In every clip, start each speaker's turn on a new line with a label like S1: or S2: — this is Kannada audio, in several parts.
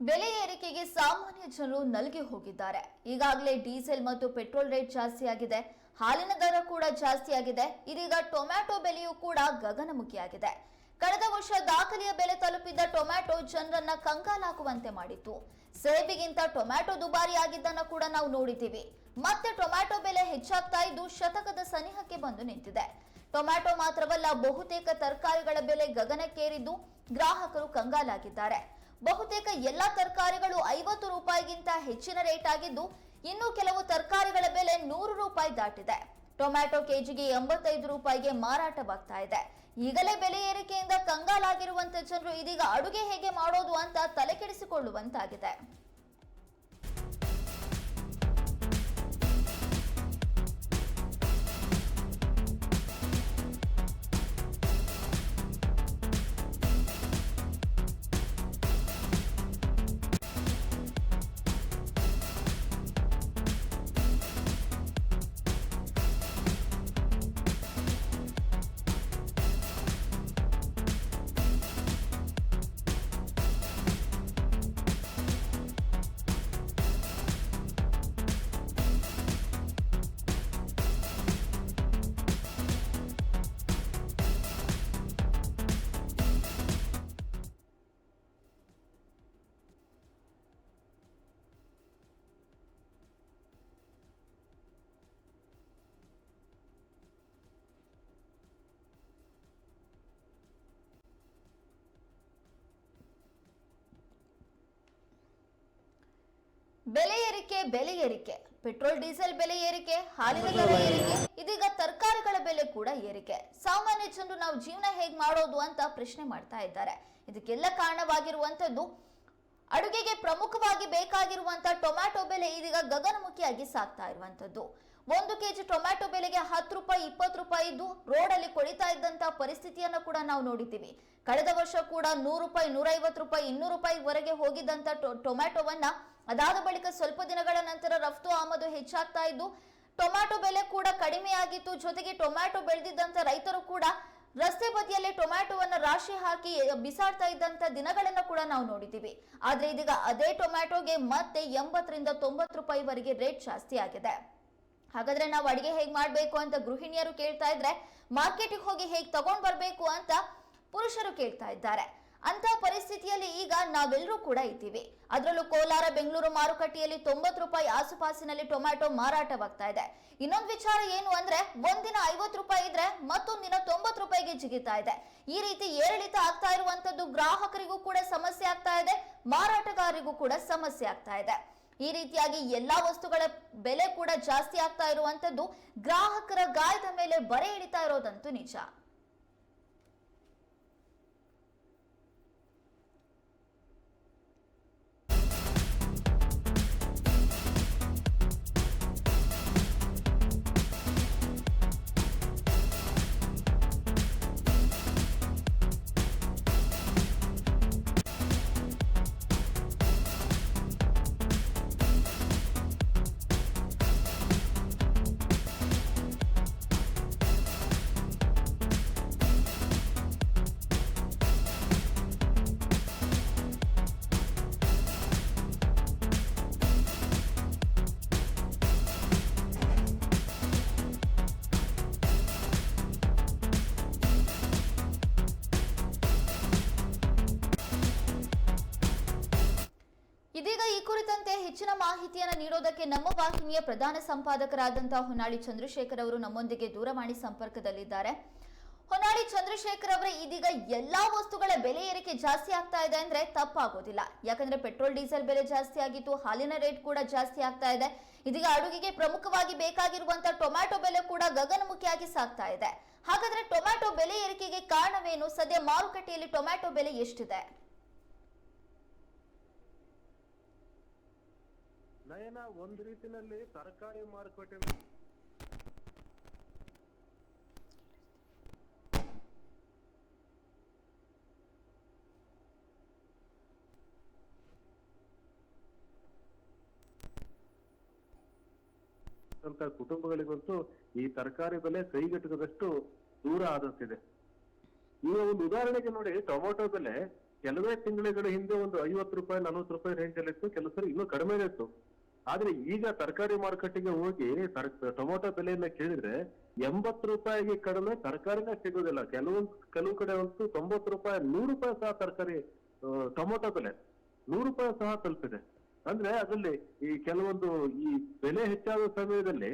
S1: ಬೆಲೆ ಏರಿಕೆಗೆ ಸಾಮಾನ್ಯ ಜನರು ನಲ್ಗೆ ಹೋಗಿದ್ದಾರೆ. ಈಗಾಗಲೇ ಡೀಸೆಲ್ ಮತ್ತು ಪೆಟ್ರೋಲ್ ರೇಟ್ ಜಾಸ್ತಿಯಾಗಿದೆ. ಹಾಲಿನ ದರ ಕೂಡ ಜಾಸ್ತಿಯಾಗಿದೆ. ಇದೀಗ ಟೊಮ್ಯಾಟೊ ಬೆಲೆಯೂ ಕೂಡ ಗಗನಮುಖಿಯಾಗಿದೆ. ಕಳೆದ ವರ್ಷ ದಾಖಲೆಯ ಬೆಲೆ ತಲುಪಿದ್ದ ಟೊಮ್ಯಾಟೊ ಜನರನ್ನ ಕಂಗಾಲಾಗುವಂತೆ ಮಾಡಿತ್ತು. ಸೇಬಿಗಿಂತ ಟೊಮ್ಯಾಟೊ ದುಬಾರಿ ಆಗಿದ್ದನ್ನ ಕೂಡ ನಾವು ನೋಡಿದ್ದೀವಿ. ಮತ್ತೆ ಟೊಮ್ಯಾಟೊ ಬೆಲೆ ಹೆಚ್ಚಾಗ್ತಾ ಇದ್ದು ಶತಕದ ಸನಿಹಕ್ಕೆ ಬಂದು ನಿಂತಿದೆ. ಟೊಮ್ಯಾಟೊ ಮಾತ್ರವಲ್ಲ, ಬಹುತೇಕ ತರಕಾರಿಗಳ ಬೆಲೆ ಗಗನಕ್ಕೇರಿದ್ದು ಗ್ರಾಹಕರು ಕಂಗಾಲಾಗಿದ್ದಾರೆ. ಬಹುತೇಕ ಎಲ್ಲ ತರಕಾರಿಗಳು ಐವತ್ತು ರೂಪಾಯಿಗಿಂತ ಹೆಚ್ಚಿನ ರೇಟ್ ಆಗಿದ್ದು, ಇನ್ನು ಕೆಲವು ತರಕಾರಿಗಳ ಬೆಲೆ ನೂರು ರೂಪಾಯಿ ದಾಟಿದೆ. ಟೊಮ್ಯಾಟೊ ಕೆಜಿಗೆ ಎಂಬತ್ತೈದು ರೂಪಾಯಿಗೆ ಮಾರಾಟವಾಗ್ತಾ ಇದೆ. ಈಗಲೇ ಬೆಲೆ ಏರಿಕೆಯಿಂದ ಕಂಗಾಲಾಗಿರುವಂತ ಜನರು ಇದೀಗ ಅಡುಗೆ ಹೇಗೆ ಮಾಡೋದು ಅಂತ ತಲೆಕೆಡಿಸಿಕೊಳ್ಳುವಂತಾಗಿದೆ. ಏರಿಕೆ ಬೆಲೆ ಏರಿಕೆ ಪೆಟ್ರೋಲ್ ಡೀಸೆಲ್ ಬೆಲೆ ಏರಿಕೆ ಹಾಲಿನ ದರ ಏರಿಕೆ ಇದೀಗ ತರಕಾರಿಗಳ ಬೆಲೆ ಕೂಡ ಏರಿಕೆ. ಸಾಮಾನ್ಯ ಜನರು ನಾವು ಜೀವನ ಹೇಗ್ ಮಾಡೋದು ಅಂತ ಪ್ರಶ್ನೆ ಮಾಡ್ತಾ ಇದ್ದಾರೆ. ಇದಕ್ಕೆಲ್ಲ ಕಾರಣವಾಗಿರುವಂತದ್ದು ಅಡುಗೆಗೆ ಪ್ರಮುಖವಾಗಿ ಬೇಕಾಗಿರುವಂತಹ ಟೊಮ್ಯಾಟೊ ಬೆಲೆ ಇದೀಗ ಗಗನಮುಖಿಯಾಗಿ ಸಾಕ್ತಾ ಇರುವಂತದ್ದು ಒಂದು ಕೆಜಿ ಟೊಮ್ಯಾಟೊ ಬೆಲೆಗೆ ಹತ್ತು ರೂಪಾಯಿ ಇಪ್ಪತ್ತು ರೂಪಾಯಿ ಇದ್ದು ರೋಡಲ್ಲಿ ಕೊಳಿತಾ ಇದ್ದಂತ ಪರಿಸ್ಥಿತಿಯನ್ನ ಕೂಡ ನಾವು ನೋಡಿದ್ದೀವಿ. ಕಳೆದ ವರ್ಷ ಕೂಡ ನೂರು ರೂಪಾಯಿ ನೂರೈವತ್ತು ರೂಪಾಯಿ ಇನ್ನೂರು ರೂಪಾಯಿವರೆಗೆ ಹೋಗಿದ್ದಂತ ಟೊಮ್ಯಾಟೊವನ್ನ ಅದಾದ ಬಳಿಕ ಸ್ವಲ್ಪ ದಿನಗಳ ನಂತರ ರಫ್ತು ಆಮದು ಹೆಚ್ಚಾಗ್ತಾ ಇದ್ದು, ಟೊಮ್ಯಾಟೊ ಬೆಲೆ ಕೂಡ ಕಡಿಮೆಯಾಗಿತ್ತು. ಜೊತೆಗೆ ಟೊಮ್ಯಾಟೊ ಬೆಳೆದಿದ್ದಂತ ರೈತರು ಕೂಡ ರಸ್ತೆ ಬದಿಯಲ್ಲಿ ಟೊಮ್ಯಾಟೊವನ್ನ ರಾಶಿ ಹಾಕಿ ಬಿಸಾಡ್ತಾ ಇದ್ದಂತ ದಿನಗಳನ್ನ ಕೂಡ ನಾವು ನೋಡಿದ್ದೀವಿ. ಆದ್ರೆ ಇದೀಗ ಅದೇ ಟೊಮ್ಯಾಟೊಗೆ ಮತ್ತೆ ಎಂಬತ್ತರಿಂದ ತೊಂಬತ್ತು ರೂಪಾಯಿವರೆಗೆ ರೇಟ್ ಜಾಸ್ತಿ ಆಗಿದೆ. ಹಾಗಾದ್ರೆ ನಾವು ಅಡಿಗೆ ಹೇಗೆ ಮಾಡಬೇಕು ಅಂತ ಗೃಹಿಣಿಯರು ಕೇಳ್ತಾ ಇದ್ರೆ, ಮಾರ್ಕೆಟಿಗೆ ಹೋಗಿ ಹೇಗೆ ತಗೊಂಡ್ ಬರಬೇಕು ಅಂತ ಪುರುಷರು ಕೇಳ್ತಾ ಇದ್ದಾರೆ. ಅಂತ ಪರಿಸ್ಥಿತಿಯಲ್ಲಿ ಈಗ ನಾವೆಲ್ಲರೂ ಕೂಡ ಇದ್ದೀವಿ. ಅದರಲ್ಲೂ ಕೋಲಾರ, ಬೆಂಗಳೂರು ಮಾರುಕಟ್ಟೆಯಲ್ಲಿ ತೊಂಬತ್ತು ರೂಪಾಯಿ ಆಸುಪಾಸಿನಲ್ಲಿ ಟೊಮ್ಯಾಟೊ ಮಾರಾಟವಾಗ್ತಾ ಇದೆ. ಇನ್ನೊಂದು ವಿಚಾರ ಏನು ಅಂದ್ರೆ, ಒಂದಿನ ಐವತ್ತು ರೂಪಾಯಿ ಇದ್ರೆ ಮತ್ತೊಂದಿನ ತೊಂಬತ್ತು ರೂಪಾಯಿಗೆ ಜಿಗಿತಾ ಇದೆ. ಈ ರೀತಿ ಏರಿಳಿತ ಆಗ್ತಾ ಇರುವಂತದ್ದು ಗ್ರಾಹಕರಿಗೂ ಕೂಡ ಸಮಸ್ಯೆ ಆಗ್ತಾ ಇದೆ, ಮಾರಾಟಗಾರರಿಗೂ ಕೂಡ ಸಮಸ್ಯೆ ಆಗ್ತಾ ಇದೆ. ಈ ರೀತಿಯಾಗಿ ಎಲ್ಲಾ ವಸ್ತುಗಳ ಬೆಲೆ ಕೂಡ ಜಾಸ್ತಿ ಆಗ್ತಾ ಇರುವಂತದ್ದು ಗ್ರಾಹಕರ ಗಾಯದ ಮೇಲೆ ಬರೆ ಇಳಿತಾ ಇರೋದಂತೂ ನಿಜ. ಹೆಚ್ಚಿನ ಮಾಹಿತಿಯನ್ನು ನೀಡೋದಕ್ಕೆ ನಮ್ಮ ವಾಹಿನಿಯ ಪ್ರಧಾನ ಸಂಪಾದಕರಾದಂತಹ ಹೊನ್ನಾಳಿ ಚಂದ್ರಶೇಖರ್ ಅವರು ನಮ್ಮೊಂದಿಗೆ ದೂರವಾಣಿ ಸಂಪರ್ಕದಲ್ಲಿದ್ದಾರೆ. ಹೊನ್ನಾಳಿ ಚಂದ್ರಶೇಖರ್ ಅವರೇ, ಇದೀಗ ಎಲ್ಲಾ ವಸ್ತುಗಳ ಬೆಲೆ ಏರಿಕೆ ಜಾಸ್ತಿ ಆಗ್ತಾ ಇದೆ ಅಂದ್ರೆ ತಪ್ಪಾಗೋದಿಲ್ಲ. ಯಾಕಂದ್ರೆ ಪೆಟ್ರೋಲ್, ಡೀಸೆಲ್ ಬೆಲೆ ಜಾಸ್ತಿ ಆಗಿತ್ತು, ಹಾಲಿನ ರೇಟ್ ಕೂಡ ಜಾಸ್ತಿ ಆಗ್ತಾ ಇದೆ. ಇದೀಗ ಅಡುಗೆಗೆ ಪ್ರಮುಖವಾಗಿ ಬೇಕಾಗಿರುವಂತಹ ಟೊಮ್ಯಾಟೊ ಬೆಲೆ ಕೂಡ ಗಗನಮುಖಿಯಾಗಿ ಸಾಗ್ತಾ ಇದೆ. ಹಾಗಾದ್ರೆ ಟೊಮ್ಯಾಟೊ ಬೆಲೆ ಏರಿಕೆಗೆ ಕಾರಣವೇನು? ಸದ್ಯ ಮಾರುಕಟ್ಟೆಯಲ್ಲಿ ಟೊಮ್ಯಾಟೊ ಬೆಲೆ ಎಷ್ಟಿದೆ?
S2: ನಯನ ಒಂದು ರೀತಿನಲ್ಲಿ ತರಕಾರಿ ಮಾರುಕಟ್ಟೆ ಕುಟುಂಬಗಳಿಗಂತೂ ಈ ತರಕಾರಿ ಬೆಲೆ ಕೈಗೆಟುಕದಷ್ಟು ದೂರ ಆದಂತಿದೆ. ಈಗ ಒಂದು ಉದಾಹರಣೆಗೆ ನೋಡಿ, ಟೊಮೊಟೊ ಬೆಲೆ ಕೆಲವೇ ತಿಂಗಳುಗಳ ಹಿಂದೆ ಒಂದು ಐವತ್ತು ರೂಪಾಯಿ, ನಲವತ್ತು ರೂಪಾಯಿ ರೇಂಜ್ ಅಲ್ಲಿ ಇತ್ತು. ಕೆಲವು ಸರಿ ಇನ್ನೂ ಕಡಿಮೆ ಇತ್ತು. ಆದ್ರೆ ಈಗ ತರಕಾರಿ ಮಾರುಕಟ್ಟೆಗೆ ಹೋಗಿ ಟೊಮೊಟೊ ಬೆಲೆಯನ್ನ ಕೇಳಿದ್ರೆ ಎಂಬತ್ತು ರೂಪಾಯಿಗೆ ಕಡಿಮೆ ತರಕಾರಿನ ಸಿಗೋದಿಲ್ಲ. ಕೆಲವು ಕೆಲವು ಕಡೆ ಅಂತೂ ತೊಂಬತ್ತು ರೂಪಾಯಿ, ನೂರು ರೂಪಾಯಿ ಸಹ ತರಕಾರಿ ಟೊಮೊಟೊ ಬೆಲೆ. ನೂರು ರೂಪಾಯಿ ಸಹ ತಲುಪಿದೆ. ಅಂದ್ರೆ ಅದರಲ್ಲಿ ಈ ಕೆಲವೊಂದು ಈ ಬೆಲೆ ಹೆಚ್ಚಾದ ಸಮಯದಲ್ಲಿ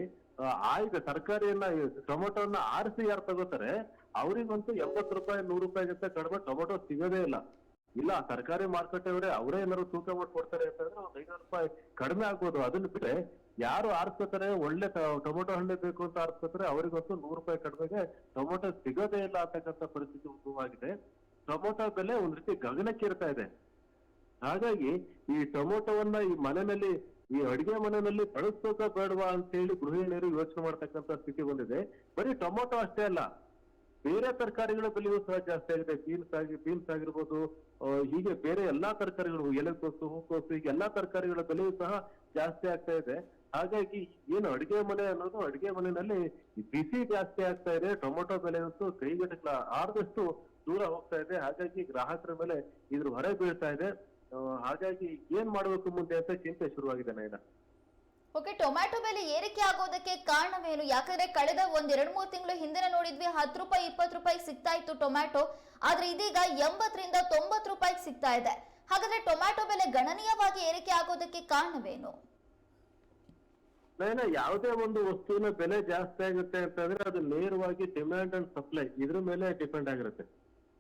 S2: ಆಯ್ದ ತರಕಾರಿಯನ್ನ ಟೊಮೊಟೊನ ಆರಿಸಿ ಯಾರು ತಗೋತಾರೆ, ಅವರಿಗಂತೂ ಎಂಬತ್ತು ರೂಪಾಯಿ, ನೂರು ರೂಪಾಯಿಗಿಂತ ಕಡಿಮೆ ಟೊಮೊಟೊ ಸಿಗೋದೇ ಇಲ್ಲ. ಇಲ್ಲ ತರಕಾರಿ ಮಾರುಕಟ್ಟೆ ಅವರೇ ಏನಾದ್ರು ತೂಕ ಮಾಡಿ ಕೊಡ್ತಾರೆ ಅಂತಂದ್ರೆ ಒಂದು ಐನೂರು ರೂಪಾಯಿ ಕಡಿಮೆ ಆಗ್ಬೋದು. ಅದನ್ನ ಬಿಟ್ರೆ ಯಾರು ಆರಿಸ್ಕೋತಾರೆ, ಒಳ್ಳೆ ಟೊಮೆಟೊ ಹಣ್ಣೆ ಬೇಕು ಅಂತ ಆರಿಸ್ಕೋತಾರೆ, ಅವರಿಗಂತೂ ನೂರು ರೂಪಾಯಿ ಕಡಿಮೆಗೆ ಟೊಮೊಟೊ ಸಿಗೋದೇ ಇಲ್ಲ ಅಂತಕ್ಕಂಥ ಪರಿಸ್ಥಿತಿ ಉದ್ಭವವಾಗಿದೆ ಟೊಮೊಟೊ ಬೆಲೆ ಒಂದ್ ರೀತಿ ಗಗನಕ್ಕೇರ್ತಾ ಇದೆ. ಹಾಗಾಗಿ ಈ ಟೊಮೊಟೊವನ್ನ ಈ ಮನೆಯಲ್ಲಿ, ಈ ಅಡಿಗೆ ಮನೆಯಲ್ಲಿ ಬಳಸ್ಬೇಕಾ ಬೇಡವಾ ಅಂತ ಹೇಳಿ ಗೃಹಿಣಿಯರು ಯೋಚನೆ ಮಾಡ್ತಕ್ಕಂಥ ಸ್ಥಿತಿ ಬಂದಿದೆ. ಬರೀ ಟೊಮೊಟೊ ಅಷ್ಟೇ ಅಲ್ಲ ಬೇರೆ ತರಕಾರಿಗಳ ಬೆಲೆಯೂ ಸಹ ಜಾಸ್ತಿ ಆಗಿದೆ. ಬೀನ್ಸ್ ಆಗಿ ಬೀನ್ಸ್ ಆಗಿರ್ಬೋದು ಹೀಗೆ ಬೇರೆ ಎಲ್ಲಾ ತರಕಾರಿಗಳು, ಎಲೆಕೋಸು, ಹೂಕೋಸು, ಹೀಗೆ ಎಲ್ಲಾ ತರಕಾರಿಗಳ ಬೆಲೆಯೂ ಸಹ ಜಾಸ್ತಿ ಆಗ್ತಾ ಇದೆ. ಹಾಗಾಗಿ ಏನು ಅಡಿಗೆ ಮನೆ ಅನ್ನೋದು ಅಡಿಗೆ ಮನೆಯಲ್ಲಿ ಬಿಸಿ ಜಾಸ್ತಿ ಆಗ್ತಾ ಇದೆ. ಟೊಮೊಟೊ ಬೆಲೆ ಅಂತೂ ಕೈಗೆಟಕಲ ಆರ್ದಷ್ಟು ದೂರ ಹೋಗ್ತಾ ಇದೆ. ಹಾಗಾಗಿ ಗ್ರಾಹಕರ ಮೇಲೆ ಇದ್ರ ಹೊರೆ ಬೀಳ್ತಾ ಇದೆ. ಹಾಗಾಗಿ ಏನ್ ಮಾಡ್ಬೇಕು ಮುಂದೆ ಅಂತ ಚಿಂತೆ ಶುರುವಾಗಿದೆ ನೈನಾ.
S1: ಓಕೆ, ಟೊಮ್ಯಾಟೊ ಬೆಲೆ ಏರಿಕೆ ಆಗೋದಕ್ಕೆ ಕಾರಣವೇನು? ಯಾಕಂದ್ರೆ ಕಳೆದ ಒಂದ್ ಎರಡ್ ಮೂರು ತಿಂಗಳು ಹಿಂದಿನ ನೋಡಿದ್ವಿ ಹತ್ತು ರೂಪಾಯಿ, ಇಪ್ಪತ್ತು ರೂಪಾಯಿ ಸಿಗ್ತಾ ಇತ್ತು ಟೊಮ್ಯಾಟೊ. ಆದ್ರೆ ಇದೀಗ ಎಂಬತ್ತರಿಂದ ತೊಂಬತ್ತು ರೂಪಾಯಿ ಸಿಗ್ತಾ ಇದೆ ಹಾಗಾದ್ರೆ ಟೊಮ್ಯಾಟೊ ಬೆಲೆ ಗಣನೀಯವಾಗಿ ಏರಿಕೆ ಆಗೋದಕ್ಕೆ ಕಾರಣವೇನು?
S2: ಯಾವುದೇ ಒಂದು ವಸ್ತುವಿನ ಬೆಲೆ ಜಾಸ್ತಿ ಆಗುತ್ತೆ ಅಂತಂದ್ರೆ ಅದು ನೇರವಾಗಿ ಡಿಮ್ಯಾಂಡ್ ಅಂಡ್ ಸಪ್ಲೈ ಇದ್ರ ಮೇಲೆ ಡಿಪೆಂಡ್ ಆಗಿರುತ್ತೆ.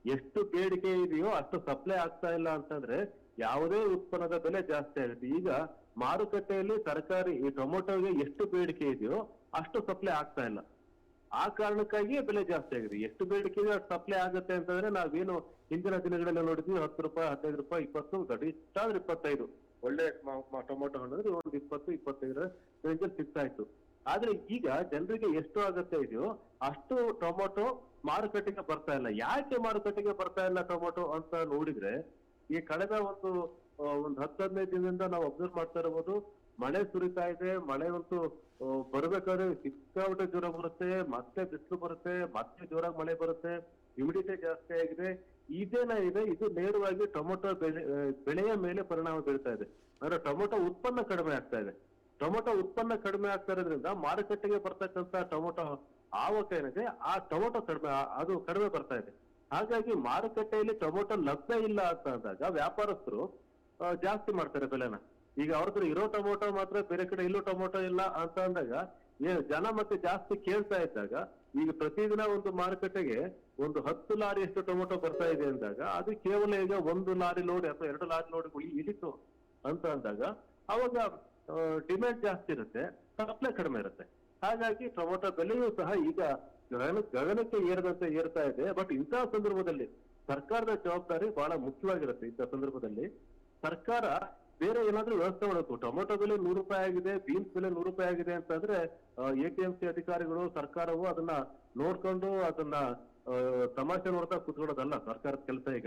S2: ಎಷ್ಟು ಬೇಡಿಕೆ ಇದೆಯೋ ಅಷ್ಟು ಸಪ್ಲೈ ಆಗ್ತಾ ಇಲ್ಲ ಅಂತಂದ್ರೆ ಯಾವುದೇ ಉತ್ಪನ್ನದ ಬೆಲೆ ಜಾಸ್ತಿ ಆಗುತ್ತೆ. ಈಗ ಮಾರುಕಟ್ಟೆಯಲ್ಲಿ ತರಕಾರಿ, ಈ ಟೊಮೊಟೊಗೆ ಎಷ್ಟು ಬೇಡಿಕೆ ಇದೆಯೋ ಅಷ್ಟು ಸಪ್ಲೈ ಆಗ್ತಾ ಇಲ್ಲ. ಆ ಕಾರಣಕ್ಕಾಗಿಯೇ ಬೆಲೆ ಜಾಸ್ತಿ ಆಗಿದೆ. ಎಷ್ಟು ಬೇಡಿಕೆ ಇದೆ ಅಷ್ಟು ಸಪ್ಲೈ ಆಗುತ್ತೆ ಅಂತಂದ್ರೆ ನಾವೇನು ಹಿಂದಿನ ದಿನಗಳಲ್ಲಿ ನೋಡಿದ್ವಿ, ಹತ್ತು ರೂಪಾಯಿ, ಹದಿನೈದು ರೂಪಾಯಿ, ಇಪ್ಪತ್ತು, ಗರಿಷ್ಠ ಅಂದ್ರೆ ಇಪ್ಪತ್ತೈದು. ಒಳ್ಳೆ ಟೊಮೊಟೊ ಹಣ್ಣು ಅಂದ್ರೆ ಒಂದು ಇಪ್ಪತ್ತು, ಇಪ್ಪತ್ತೈದರ ರೇಂಜಲ್ಲಿ ಸಿಗ್ತಾ ಇತ್ತು. ಆದ್ರೆ ಈಗ ಜನರಿಗೆ ಎಷ್ಟು ಆಗತ್ತೆ ಇದೆಯೋ ಅಷ್ಟು ಟೊಮೊಟೊ ಮಾರುಕಟ್ಟೆಗೆ ಬರ್ತಾ ಇಲ್ಲ. ಯಾಕೆ ಮಾರುಕಟ್ಟೆಗೆ ಬರ್ತಾ ಇಲ್ಲ ಟೊಮೊಟೊ ಅಂತ ನೋಡಿದ್ರೆ ಈ ಕಳೆದ ಒಂದು ಒಂದ್ ಒಂದು ಹತ್ತು, ಹದಿನೈದು ದಿನದಿಂದ ನಾವು ಅಬ್ಸರ್ವ್ ಮಾಡ್ತಾ ಇರಬಹುದು ಮಳೆ ಸುರಿತಾ ಇದೆ. ಮಳೆ ಅಂತೂ ಬರಬೇಕಾದ್ರೆ ಸಿಕ್ಕಾಪಟ್ಟೆ ಜ್ವರ ಬರುತ್ತೆ, ಮತ್ತೆ ಬಿಸಿಲು ಬರುತ್ತೆ, ಮತ್ತೆ ಜೋರಾಗಿ ಮಳೆ ಬರುತ್ತೆ. ಹ್ಯುಮಿಡಿಟಿ ಜಾಸ್ತಿ ಆಗಿದೆ. ಇದೇನ ಇದೆ, ಇದು ನೇರವಾಗಿ ಟೊಮೊಟೊ ಬೆಳೆ ಬೆಳೆಯ ಮೇಲೆ ಪರಿಣಾಮ ಬೀಳ್ತಾ ಇದೆ. ಅಂದ್ರೆ ಟೊಮೊಟೊ ಉತ್ಪನ್ನ ಕಡಿಮೆ ಆಗ್ತಾ ಇದೆ. ಟೊಮೊಟೊ ಉತ್ಪನ್ನ ಕಡಿಮೆ ಆಗ್ತಾ ಇರೋದ್ರಿಂದ ಮಾರುಕಟ್ಟೆಗೆ ಬರ್ತಕ್ಕಂತ ಟೊಮೊಟೊ ಆವಕ ಏನಿದೆ, ಆ ಟೊಮೊಟೊ ಕಡಿಮೆ ಅದು ಕಡಿಮೆ ಬರ್ತಾ ಇದೆ. ಹಾಗಾಗಿ ಮಾರುಕಟ್ಟೆಯಲ್ಲಿ ಟೊಮೊಟೊ ಲಭ್ಯ ಇಲ್ಲ ಅಂತ ಅಂದಾಗ ವ್ಯಾಪಾರಸ್ಥರು ಜಾಸ್ತಿ ಮಾಡ್ತಾರೆ ಬೆಲೆನ. ಈಗ ಅವ್ರ ಹತ್ರ ಇರೋ ಟೊಮೊಟೊ ಮಾತ್ರ ಬೇರೆ ಕಡೆ ಇಲ್ಲೂ ಟೊಮೊಟೊ ಇಲ್ಲ ಅಂತ ಅಂದಾಗ ಜನ ಮತ್ತೆ ಜಾಸ್ತಿ ಕೇಳ್ತಾ ಇದ್ದಾಗ, ಈಗ ಪ್ರತಿದಿನ ಒಂದು ಮಾರುಕಟ್ಟೆಗೆ ಒಂದು ಹತ್ತು ಲಾರಿ ಅಷ್ಟು ಟೊಮೊಟೊ ಬರ್ತಾ ಇದೆ ಅಂದಾಗ, ಅದು ಕೇವಲ ಈಗ ಒಂದು ಲಾರಿ ಲೋಡ್ ಅಥವಾ ಎರಡು ಲಾರಿ ಲೋಡ್ ಇಳಿತು ಅಂತ ಅಂದಾಗ, ಅವಾಗ ಡಿಮ್ಯಾಂಡ್ ಜಾಸ್ತಿ ಇರುತ್ತೆ ಸಪ್ಲೈ ಕಡಿಮೆ ಇರುತ್ತೆ. ಹಾಗಾಗಿ ಟೊಮೊಟೊ ಬೆಲೆಯೂ ಸಹ ಈಗ ಗಗನ, ಗಗನಕ್ಕೆ ಏರದಂತೆ ಏರ್ತಾ ಇದೆ. ಬಟ್ ಇಂತಹ ಸಂದರ್ಭದಲ್ಲಿ ಸರ್ಕಾರದ ಜವಾಬ್ದಾರಿ ಬಹಳ ಮುಖ್ಯವಾಗಿರುತ್ತೆ ಇಂಥ ಸಂದರ್ಭದಲ್ಲಿ. ಸರ್ಕಾರ ಬೇರೆ ಏನಾದ್ರೂ ವ್ಯವಸ್ಥೆ ಮಾಡಬೇಕು. ಟೊಮೊಟೊ ಬೆಲೆ ನೂರು ರೂಪಾಯಿ ಆಗಿದೆ ಬೀನ್ಸ್ ಬೆಲೆ ನೂರು ರೂಪಾಯಿ ಆಗಿದೆ ಅಂತಂದ್ರೆ ಎ ಟಿ ಎಂ ಸಿ ಅಧಿಕಾರಿಗಳು ಸರ್ಕಾರವು ಅದನ್ನ ನೋಡ್ಕೊಂಡು ಅದನ್ನ ತಮಾಷೆ ನೋಡ್ತಾ ಕುತ್ಕೊಳ್ಳೋದಲ್ಲ ಸರ್ಕಾರದ ಕೆಲಸ ಈಗ.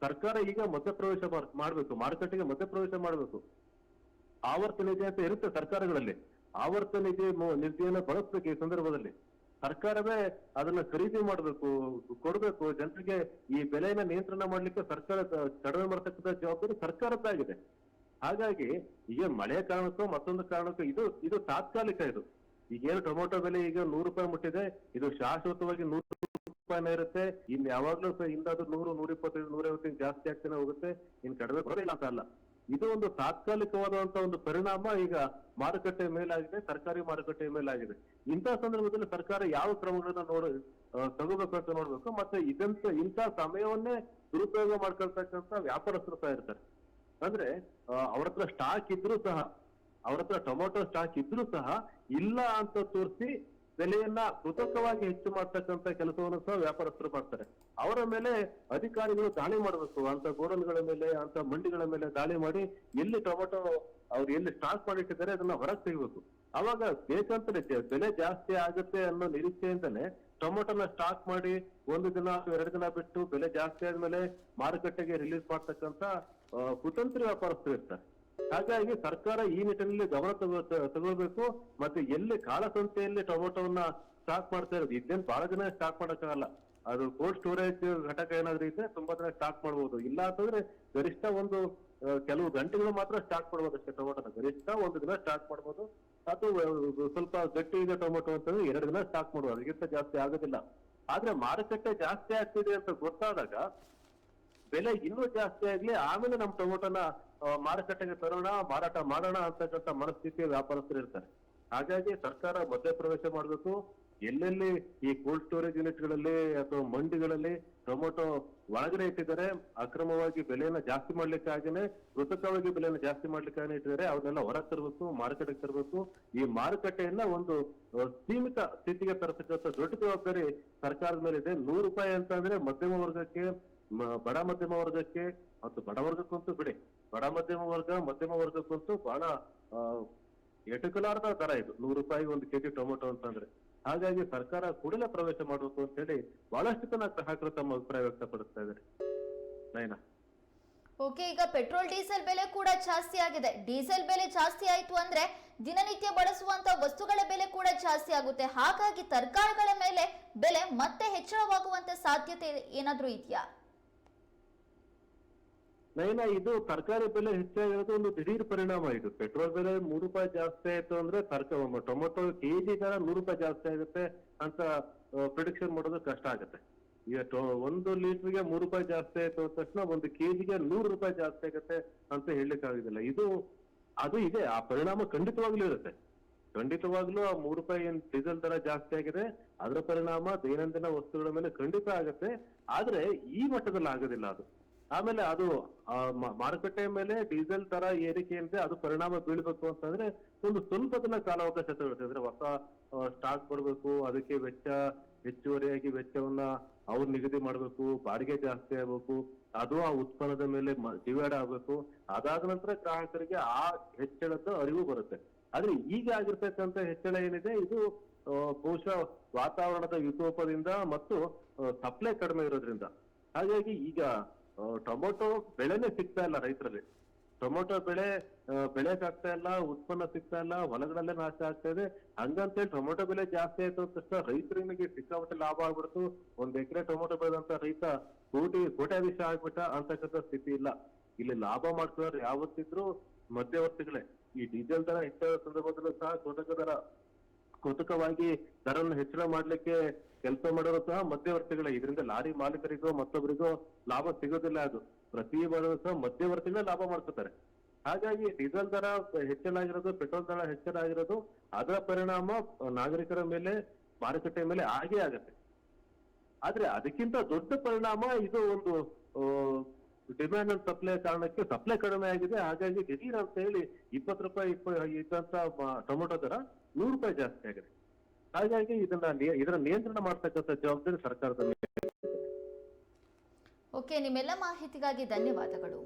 S2: ಸರ್ಕಾರ ಈಗ ಮಧ್ಯಪ್ರವೇಶ ಮಾಡ್- ಮಾಡ್ಬೇಕು, ಮಾರುಕಟ್ಟೆಗೆ ಮಧ್ಯಪ್ರವೇಶ ಮಾಡ್ಬೇಕು. ಆವರ್ತ ನಿಧಿ ಅಂತ ಇರುತ್ತೆ ಸರ್ಕಾರಗಳಲ್ಲಿ. ಆವರ್ತ ನಿಧಿ ನಿಧಿಯನ್ನು ಬಳಸ್ಬೇಕು ಈ ಸಂದರ್ಭದಲ್ಲಿ. ಸರ್ಕಾರವೇ ಅದನ್ನ ಖರೀದಿ ಮಾಡಬೇಕು, ಕೊಡಬೇಕು. ಜನರಿಗೆ ಈ ಬೆಲೆಯನ್ನ ನಿಯಂತ್ರಣ ಮಾಡ್ಲಿಕ್ಕೆ ಸರ್ಕಾರ ಕಡಿಮೆ ಮಾಡ್ತಕ್ಕಂಥ ಜವಾಬ್ದಾರಿ ಸರ್ಕಾರದ್ದಾಗಿದೆ ಹಾಗಾಗಿ ಈಗ ಮಳೆ ಕಾರಣಕ್ಕೂ ಮತ್ತೊಂದು ಕಾರಣಕ್ಕೂ ಇದು ಇದು ತಾತ್ಕಾಲಿಕ ಇದು. ಈಗೇನು ಟೊಮೊಟೊ ಬೆಲೆ ಈಗ ನೂರು ರೂಪಾಯಿ ಮುಟ್ಟಿದೆ, ಇದು ಶಾಶ್ವತವಾಗಿ ನೂರು ರೂಪಾಯಿನ ಇರುತ್ತೆ. ಇನ್ ಯಾವಾಗ್ಲೂ ಇಂದಾದ್ರೂ ನೂರು ನೂರ ಇಪ್ಪತ್ತೈದು ನೂರೈವತ್ತು ಜಾಸ್ತಿ ಆಗ್ತಾನೆ ಹೋಗುತ್ತೆ. ಇನ್ ಕಡಿಮೆ ಬರೋದಿಲ್ಲ ಅಂತ ಅಲ್ಲ. ಇದು ಒಂದು ತಾತ್ಕಾಲಿಕವಾದಂತ ಒಂದು ಪರಿಣಾಮ ಈಗ ಮಾರುಕಟ್ಟೆ ಮೇಲಾಗಿದೆ, ಸರ್ಕಾರಿ ಮಾರುಕಟ್ಟೆ ಮೇಲಾಗಿದೆ. ಇಂತಹ ಸಂದರ್ಭದಲ್ಲಿ ಸರ್ಕಾರ ಯಾವ ಕ್ರಮಗಳನ್ನ ನೋಡ ತಗೋಬೇಕು ಅಂತ ನೋಡ್ಬೇಕು, ಮತ್ತೆ ಇದಂತ ಇಂತಹ ಸಮಯವನ್ನೇ ದುರುಪಯೋಗ ಮಾಡ್ಕೊಳ್ತಕ್ಕಂತ ವ್ಯಾಪಾರಸ್ಥರು ಸಹ ಇರ್ತಾರೆ. ಅಂದ್ರೆ ಅವ್ರ ಹತ್ರ ಸ್ಟಾಕ್ ಇದ್ರೂ ಸಹ, ಅವ್ರ ಹತ್ರ ಟೊಮೊಟೊ ಸ್ಟಾಕ್ ಇದ್ರೂ ಸಹ ಇಲ್ಲ ಅಂತ ತೋರಿಸಿ ಬೆಲೆಯನ್ನ ಕೃತಕವಾಗಿ ಹೆಚ್ಚು ಮಾಡ್ತಕ್ಕಂತ ಕೆಲಸವನ್ನು ಸಹ ವ್ಯಾಪಾರಸ್ಥರು ಮಾಡ್ತಾರೆ. ಅವರ ಮೇಲೆ ಅಧಿಕಾರಿಗಳು ದಾಳಿ ಮಾಡಬೇಕು. ಅಂತ ಗೋಡನ್ಗಳ ಮೇಲೆ, ಅಂತ ಮಂಡಿಗಳ ಮೇಲೆ ದಾಳಿ ಮಾಡಿ ಎಲ್ಲಿ ಟೊಮೆಟೊ ಅವ್ರು ಎಲ್ಲಿ ಸ್ಟಾಕ್ ಮಾಡಿಟ್ಟಿದ್ದಾರೆ ಅದನ್ನ ಹೊರಗೆ ತೆಗಿಬೇಕು. ಅವಾಗ ಬೇಕಂತಲೇ ಬೆಲೆ ಜಾಸ್ತಿ ಆಗುತ್ತೆ ಅನ್ನೋ ನಿರೀಕ್ಷೆಯಿಂದಲೇ ಟೊಮೆಟೊನ ಸ್ಟಾಕ್ ಮಾಡಿ ಒಂದು ದಿನ ಎರಡು ದಿನ ಬಿಟ್ಟು ಬೆಲೆ ಜಾಸ್ತಿ ಆದ್ಮೇಲೆ ಮಾರುಕಟ್ಟೆಗೆ ರಿಲೀಸ್ ಮಾಡ್ತಕ್ಕಂತ ಕುತಂತ್ರಿ ವ್ಯಾಪಾರಸ್ಥರು ಇರ್ತಾರೆ. ಹಾಗಾಗಿ ಸರ್ಕಾರ ಈ ನಿಟ್ಟಿನಲ್ಲಿ ಗಮನ ತಗೋ ತಗೋಬೇಕು ಮತ್ತೆ ಎಲ್ಲಿ ಕಾಳಸಂತೆಯಲ್ಲಿ ಟೊಮೊಟೊವನ್ನ ಸ್ಟಾಕ್ ಮಾಡ್ತಾ ಇರೋದು? ಇದೇನು ಬಹಳ ದಿನ ಸ್ಟಾಕ್ ಮಾಡೋಕ್ಕಾಗಲ್ಲ. ಅದು ಕೋಲ್ಡ್ ಸ್ಟೋರೇಜ್ ಘಟಕ ಏನಾದ್ರೂ ಇದ್ರೆ ತುಂಬಾ ದಿನ ಸ್ಟಾಕ್ ಮಾಡ್ಬೋದು. ಇಲ್ಲ ಅಂತಂದ್ರೆ ಗರಿಷ್ಠ ಒಂದು ಕೆಲವು ಗಂಟೆಗಳು ಮಾತ್ರ ಸ್ಟಾಕ್ ಮಾಡ್ಬೋದು ಅಷ್ಟೇ ಟೊಮೊಟೊನ. ಗರಿಷ್ಠ ಒಂದು ದಿನ ಸ್ಟಾಕ್ ಮಾಡ್ಬೋದು. ಅದು ಸ್ವಲ್ಪ ಗಟ್ಟಿ ಇದೆ ಟೊಮೊಟೊ ಅಂತಂದ್ರೆ ಎರಡು ದಿನ ಸ್ಟಾಕ್ ಮಾಡ್ಬೋದು. ಅದಕ್ಕಿಂತ ಜಾಸ್ತಿ ಆಗೋದಿಲ್ಲ. ಆದ್ರೆ ಮಾರುಕಟ್ಟೆ ಜಾಸ್ತಿ ಆಗ್ತಿದೆ ಅಂತ ಗೊತ್ತಾದಾಗ ಬೆಲೆ ಇನ್ನೂ ಜಾಸ್ತಿ ಆಗ್ಲಿ, ಆಮೇಲೆ ನಮ್ಮ ಟೊಮೊಟೊನ ಮಾರುಕಟ್ಟೆಗೆ ತರೋಣ, ಮಾರಾಟ ಮಾಡೋಣ ಅಂತಕ್ಕಂಥ ಮನಸ್ಥಿತಿಯ ವ್ಯಾಪಾರಸ್ಥರು ಇರ್ತಾರೆ. ಹಾಗಾಗಿ ಸರ್ಕಾರ ಮಧ್ಯ ಪ್ರವೇಶ ಮಾಡಬೇಕು. ಎಲ್ಲೆಲ್ಲಿ ಈ ಕೋಲ್ಡ್ ಸ್ಟೋರೇಜ್ ಯೂನಿಟ್ಗಳಲ್ಲಿ ಅಥವಾ ಮಂಡಿಗಳಲ್ಲಿ ಟೊಮೊಟೊ ಒಳಗಡೆ ಇಟ್ಟಿದ್ದಾರೆ, ಅಕ್ರಮವಾಗಿ ಬೆಲೆಯನ್ನ ಜಾಸ್ತಿ ಮಾಡ್ಲಿಕ್ಕೆ ಆಗೇನೆ, ಕೃತಕವಾಗಿ ಬೆಲೆಯನ್ನ ಜಾಸ್ತಿ ಮಾಡ್ಲಿಕ್ಕೆ ಆಗೇನೆ ಇಟ್ಟಿದ್ದಾರೆ, ಅವನ್ನೆಲ್ಲ ಹೊರಗೆ ತರಬೇಕು, ಮಾರುಕಟ್ಟೆಗೆ ತರಬೇಕು. ಈ ಮಾರುಕಟ್ಟೆಯನ್ನ ಒಂದು ಸೀಮಿತ ಸ್ಥಿತಿಗೆ ತರತಕ್ಕಂಥ ದೊಡ್ಡ ಜವಾಬ್ದಾರಿ ಸರ್ಕಾರದ ಮೇಲೆ ಇದೆ ನೂರು ರೂಪಾಯಿ ಅಂತ ಅಂದ್ರೆ ಮಧ್ಯಮ ವರ್ಗಕ್ಕೆ ಬಡ ಮಧ್ಯಮ ವರ್ಗಕ್ಕೆ ಮತ್ತು ಬಡ ವರ್ಗಕ್ಕಂತೂ ಬಿಡಿ. ಬಡ ಮಧ್ಯಮ ವರ್ಗ, ಮಧ್ಯಮ ವರ್ಗಕ್ಕಂತೂ ಬಹಳ ಎಟುಕಲಾರದ ದರ ಇದು. ನೂರು ರೂಪಾಯಿ ಒಂದು ಕೆಜಿ ಟೊಮೊಟೊ ಅಂತಂದ್ರೆ. ಹಾಗಾಗಿ ಸರ್ಕಾರ ಕೂಡಲೇ ಪ್ರವೇಶ ಮಾಡಬೇಕು ಅಂತ ಹೇಳಿ ಬಹಳಷ್ಟು ಜನ ಗ್ರಾಹಕರು ತಮ್ಮ ಅಭಿಪ್ರಾಯ ವ್ಯಕ್ತಪಡಿಸ್ತಾ ಇದ್ದಾರೆ. ನಯನಾ.
S1: ಓಕೆ, ಈಗ ಪೆಟ್ರೋಲ್, ಡೀಸೆಲ್ ಬೆಲೆ ಕೂಡ ಜಾಸ್ತಿ ಆಗಿದೆ. ಡೀಸೆಲ್ ಬೆಲೆ ಜಾಸ್ತಿ ಆಯ್ತು ಅಂದ್ರೆ ದಿನನಿತ್ಯ ಬಳಸುವಂತ ವಸ್ತುಗಳ ಬೆಲೆ ಕೂಡ ಜಾಸ್ತಿ ಆಗುತ್ತೆ. ಹಾಗಾಗಿ ತರಕಾರಿಗಳ ಮೇಲೆ ಬೆಲೆ ಮತ್ತೆ ಹೆಚ್ಚಳವಾಗುವಂತ ಸಾಧ್ಯತೆ ಏನಾದ್ರೂ ಇದೆಯಾ?
S2: ನಯನ ಇದು ತರಕಾರಿ ಬೆಲೆ ಹೆಚ್ಚಾಗಿರೋದು ಒಂದು ದಿಢೀರ್ ಪರಿಣಾಮ ಇದು. ಪೆಟ್ರೋಲ್ ಬೆಲೆ ಮೂರು ರೂಪಾಯಿ ಜಾಸ್ತಿ ಆಯ್ತು ಅಂದ್ರೆ ತರಕಾರಿ ಟೊಮೊಟೊ ಕೆಜಿ ತರ ನೂರು ರೂಪಾಯಿ ಜಾಸ್ತಿ ಆಗುತ್ತೆ ಅಂತ ಪ್ರಿಡಿಕ್ಷನ್ ಮಾಡೋದು ಕಷ್ಟ ಆಗುತ್ತೆ. ಈಗ ಒಂದು ಲೀಟರ್ಗೆ ಮೂರು ರೂಪಾಯಿ ಜಾಸ್ತಿ ಆಯ್ತು ಅಂದ ತಕ್ಷಣ ಒಂದು ಕೆಜಿಗೆ ನೂರು ರೂಪಾಯಿ ಜಾಸ್ತಿ ಆಗುತ್ತೆ ಅಂತ ಹೇಳಲಿಕ್ಕೆ ಆಗುದಿಲ್ಲ ಇದು, ಅದು ಇದೆ. ಆ ಪರಿಣಾಮ ಖಂಡಿತವಾಗ್ಲೂ ಇರುತ್ತೆ. ಖಂಡಿತವಾಗ್ಲೂ ಆ ಮೂರು ರೂಪಾಯಿ ಏನ್ ಡೀಸೆಲ್ ದರ ಜಾಸ್ತಿ ಆಗಿದೆ, ಅದರ ಪರಿಣಾಮ ದೈನಂದಿನ ವಸ್ತುಗಳ ಮೇಲೆ ಖಂಡಿತ ಆಗುತ್ತೆ. ಆದ್ರೆ ಈ ಮಟ್ಟದಲ್ಲಿ ಆಗೋದಿಲ್ಲ ಅದು. ಆಮೇಲೆ ಅದು ಮಾರುಕಟ್ಟೆ ಮೇಲೆ ಡೀಸೆಲ್ ತರ ಏರಿಕೆ ಏನಿದೆ ಅದು ಪರಿಣಾಮ ಬೀಳ್ಬೇಕು ಅಂತಂದ್ರೆ ಒಂದು ಸ್ವಲ್ಪ ದಿನ ಕಾಲಾವಕಾಶ ಅಂದ್ರೆ ಹೊಸ ಸ್ಟಾಕ್ ಕೊಡ್ಬೇಕು ಅದಕ್ಕೆ ವೆಚ್ಚ, ಹೆಚ್ಚುವರಿಯಾಗಿ ವೆಚ್ಚವನ್ನ ಅವ್ರು ನಿಗದಿ ಮಾಡ್ಬೇಕು, ಬಾಡಿಗೆ ಜಾಸ್ತಿ ಆಗ್ಬೇಕು, ಅದು ಆ ಉತ್ಪನ್ನದ ಮೇಲೆ ಡಿವೈಡ್ ಆಗ್ಬೇಕು. ಅದಾದ ನಂತರ ಗ್ರಾಹಕರಿಗೆ ಆ ಹೆಚ್ಚಳದ ಅರಿವು ಬರುತ್ತೆ. ಆದ್ರೆ ಈಗ ಆಗಿರ್ತಕ್ಕಂಥ ಹೆಚ್ಚಳ ಏನಿದೆ, ಇದು ಬಹುಶಃ ವಾತಾವರಣದ ವಿಕೋಪದಿಂದ ಮತ್ತು ಸಪ್ಲೈ ಕಡಿಮೆ ಇರೋದ್ರಿಂದ. ಹಾಗಾಗಿ ಈಗ ಟೊಮೊಟೊ ಬೆಳೆನೇ ಸಿಗ್ತಾ ಇಲ್ಲ ರೈತರಲ್ಲಿ. ಟೊಮೊಟೊ ಬೆಳೆ ಬೆಳೆಕ್ ಇಲ್ಲ, ಉತ್ಪನ್ನ ಸಿಗ್ತಾ ಇಲ್ಲ, ಹೊಲಗಳಲ್ಲೇ ನಾಶ ಆಗ್ತಾ ಇದೆ. ಹಂಗಂತೇಳಿ ಟೊಮೊಟೊ ಬೆಲೆ ಜಾಸ್ತಿ ಆಯ್ತು ಅಂತ ತಕ್ಷಣ ರೈತರಿಗೆ ಸಿಕ್ಕಾಪಟ್ಟೆ ಲಾಭ ಆಗ್ಬಿಡ್ತು. ಒಂದ್ ಎಕರೆ ಟೊಮೊಟೊ ಬೆಳೆದಂತ ರೈತ ಕೋಟಿ, ಕೋಟ್ಯಾಧೀಶ ಆಗ್ಬಿಟ್ಟ ಅಂತಕ್ಕಂಥ ಸ್ಥಿತಿ ಇಲ್ಲ. ಇಲ್ಲಿ ಲಾಭ ಮಾಡ್ಕೊಳ್ಳೋರು ಯಾವತ್ತಿದ್ರು ಮಧ್ಯವರ್ತಿಗಳೇ. ಈ ಡೀಸೆಲ್ ದರ ಹೆಚ್ಚಾದ ಸಂದರ್ಭದಲ್ಲೂ ಸಹ ಕೃತಕ ದರ ಕೃತಕವಾಗಿ ದರವನ್ನು ಹೆಚ್ಚಳ ಮಾಡ್ಲಿಕ್ಕೆ ಕೆಲಸ ಮಾಡೋರು ಸಹ ಮಧ್ಯವರ್ತಿಗಳೇ. ಇದರಿಂದ ಲಾರಿ ಮಾಲೀಕರಿಗೋ ಮತ್ತೊಬ್ಬರಿಗೋ ಲಾಭ ಸಿಗೋದಿಲ್ಲ ಅದು. ಪ್ರತಿ ಬಾರಿಯೂ ಸಹ ಮಧ್ಯವರ್ತಿಗಳೇ ಲಾಭ ಮಾಡ್ಕೋತಾರೆ. ಹಾಗಾಗಿ ಡೀಸೆಲ್ ದರ ಹೆಚ್ಚಳಾಗಿರೋದು ಪೆಟ್ರೋಲ್ ದರ ಹೆಚ್ಚಳಾಗಿರೋದು ಅದರ ಪರಿಣಾಮ ನಾಗರಿಕರ ಮೇಲೆ, ಮಾರುಕಟ್ಟೆ ಮೇಲೆ ಆಗೇ ಆಗತ್ತೆ. ಆದ್ರೆ ಅದಕ್ಕಿಂತ ದೊಡ್ಡ ಪರಿಣಾಮ ಇದು ಒಂದು ಡಿಮ್ಯಾಂಡ್ ಅಂಡ್ ಸಪ್ಲೈ ಕಾರಣಕ್ಕೆ ಸಪ್ಲೈ ಕಡಿಮೆ ಆಗಿದೆ. ಹಾಗಾಗಿ ದಿಢೀರ್ ಅಂತ ಹೇಳಿ ಇಪ್ಪತ್ತು ರೂಪಾಯಿ ಇದ್ದಂತ ಟೊಮೊಟೊ ದರ ನೂರು ರೂಪಾಯಿ ಜಾಸ್ತಿ ಆಗಿದೆ. ಹಾಗಾಗಿ ಇದನ್ನ ಇದರ ನಿಯಂತ್ರಣ ಮಾಡ್ತಕ್ಕಂಥ ಜವಾಬ್ದಾರಿ ಸರ್ಕಾರದ
S1: ಓಕೆ ನಿಮ್ಮೆಲ್ಲ ಮಾಹಿತಿಗಾಗಿ ಧನ್ಯವಾದಗಳು.